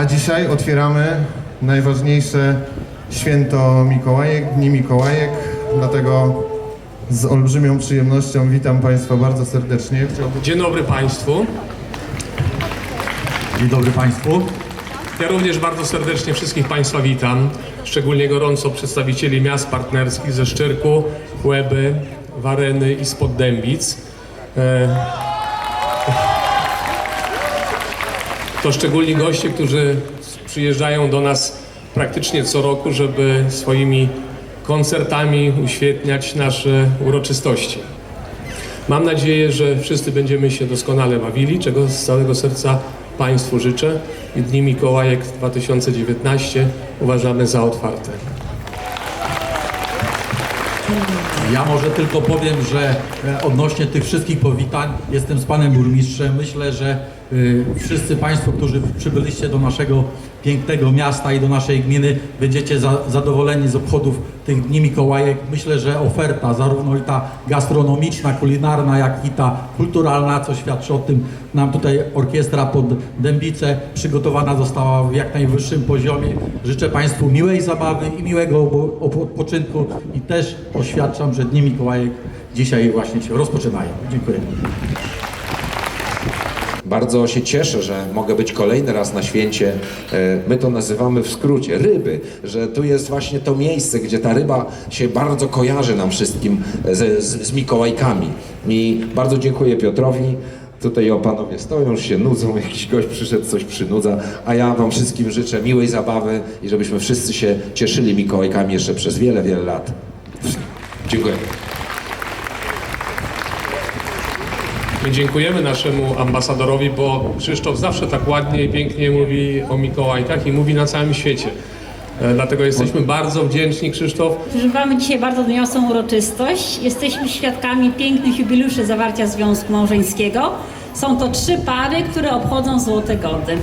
A dzisiaj otwieramy najważniejsze święto Mikołajek, Dni Mikołajek, dlatego z olbrzymią przyjemnością witam Państwa bardzo serdecznie. Chciałbym Dzień dobry Państwu. Dzień dobry Państwu. Ja również bardzo serdecznie wszystkich Państwa witam, szczególnie gorąco przedstawicieli miast partnerskich ze Szczyrku, Łeby, Wareny i spod Dębic. E, To szczególni goście, którzy przyjeżdżają do nas praktycznie co roku, żeby swoimi koncertami uświetniać nasze uroczystości. Mam nadzieję, że wszyscy będziemy się doskonale bawili, czego z całego serca Państwu życzę i Dni Mikołajek 2019 uważamy za otwarte. Ja może tylko powiem, że e, odnośnie tych wszystkich powitań jestem z panem burmistrzem. Myślę, że y, wszyscy Państwo, którzy przybyliście do naszego pięknego miasta i do naszej gminy, będziecie za, zadowoleni z obchodów tych Dni Mikołajek. Myślę, że oferta, zarówno i ta gastronomiczna, kulinarna, jak i ta kulturalna, co świadczy o tym, nam tutaj orkiestra pod Dębice przygotowana została w jak najwyższym poziomie. Życzę Państwu miłej zabawy i miłego odpoczynku i też oświadczam, że Dni Mikołajek dzisiaj właśnie się rozpoczynają. Dziękuję. Bardzo się cieszę, że mogę być kolejny raz na święcie. E, My to nazywamy w skrócie ryby, że tu jest właśnie to miejsce, gdzie ta ryba się bardzo kojarzy nam wszystkim z, z, z Mikołajkami. I bardzo dziękuję Piotrowi. Tutaj o panowie stoją, już się nudzą, jakiś gość przyszedł, coś przynudza, a ja wam wszystkim życzę miłej zabawy i żebyśmy wszyscy się cieszyli Mikołajkami jeszcze przez wiele, wiele lat. Dziękuję. My dziękujemy naszemu ambasadorowi, bo Krzysztof zawsze tak ładnie i pięknie mówi o Mikołajkach i mówi na całym świecie. E, Dlatego jesteśmy bardzo wdzięczni, Krzysztof, Przeżywamy dzisiaj bardzo doniosłą uroczystość. Jesteśmy świadkami pięknych jubileuszy zawarcia związku małżeńskiego. Są to trzy pary, które obchodzą złote gody.